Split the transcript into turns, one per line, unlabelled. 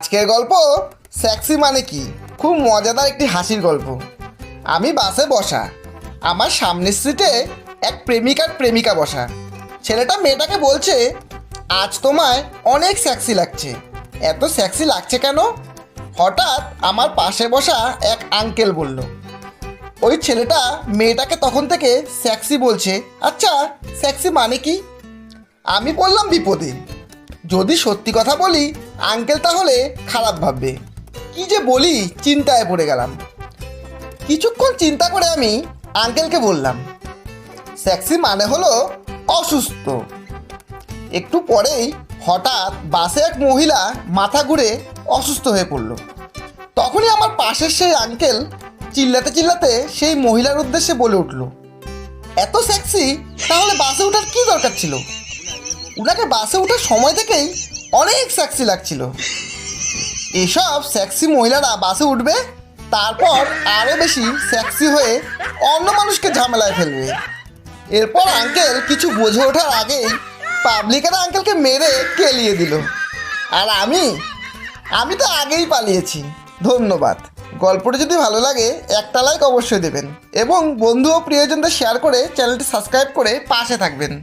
আজকের গল্প সেক্সি মানে কি? খুব মজাদার একটি হাসির গল্প। আমি বাসে বসা। আমার সামনের সিটে এক প্রেমিকার প্রেমিকা বসা। ছেলেটা মেয়েটাকে বলছে, আজ তোমায় অনেক সেক্সি লাগছে। এত সেক্সি লাগছে কেন? হঠাৎ আমার পাশে বসা এক আঙ্কেল বলল, ওই ছেলেটা মেয়েটাকে তখন থেকে সেক্সি বলছে। আচ্ছা সেক্সি মানে কি? আমি বললাম, বিপদে। যদি সত্যি কথা বলি আঙ্কেল তাহলে খারাপ ভাববে। কি যে বলি, চিন্তায় পড়ে গেলাম। কিছুক্ষণ চিন্তা করে আমি আঙ্কেলকে বললাম স্যাক্সি মানে হলো অসুস্থ। একটু পরেই হঠাৎ বাসে এক মহিলা মাথা ঘুরে অসুস্থ হয়ে পড়ল। তখনই আমার পাশের সেই আঙ্কেল চিল্লাতে চিল্লাতে সেই মহিলার উদ্দেশ্যে বলে উঠল, এত স্যাক্সি তাহলে বাসে ওঠার কি দরকার ছিল? ওনাকে বাসে ওঠার সময় থেকেই অনেক সেক্সি লাগছিল। এসব সেক্সি মহিলারা বাসে উঠবে, তারপর আরও বেশি সেক্সি হয়ে অন্য মানুষকে ঝামেলায় ফেলবে। এরপর আঙ্কেল কিছু বুঝে ওঠার আগেই পাবলিকেরা আঙ্কেলকে মেরে কেলিয়ে দিল। আর আমি আমি তো আগেই পালিয়েছি। ধন্যবাদ। গল্পটি যদি ভালো লাগে, একটা লাইক অবশ্যই দেবেন। এবং বন্ধু ও প্রিয়জনদের শেয়ার করে চ্যানেলটি সাবস্ক্রাইব করে পাশে থাকবেন।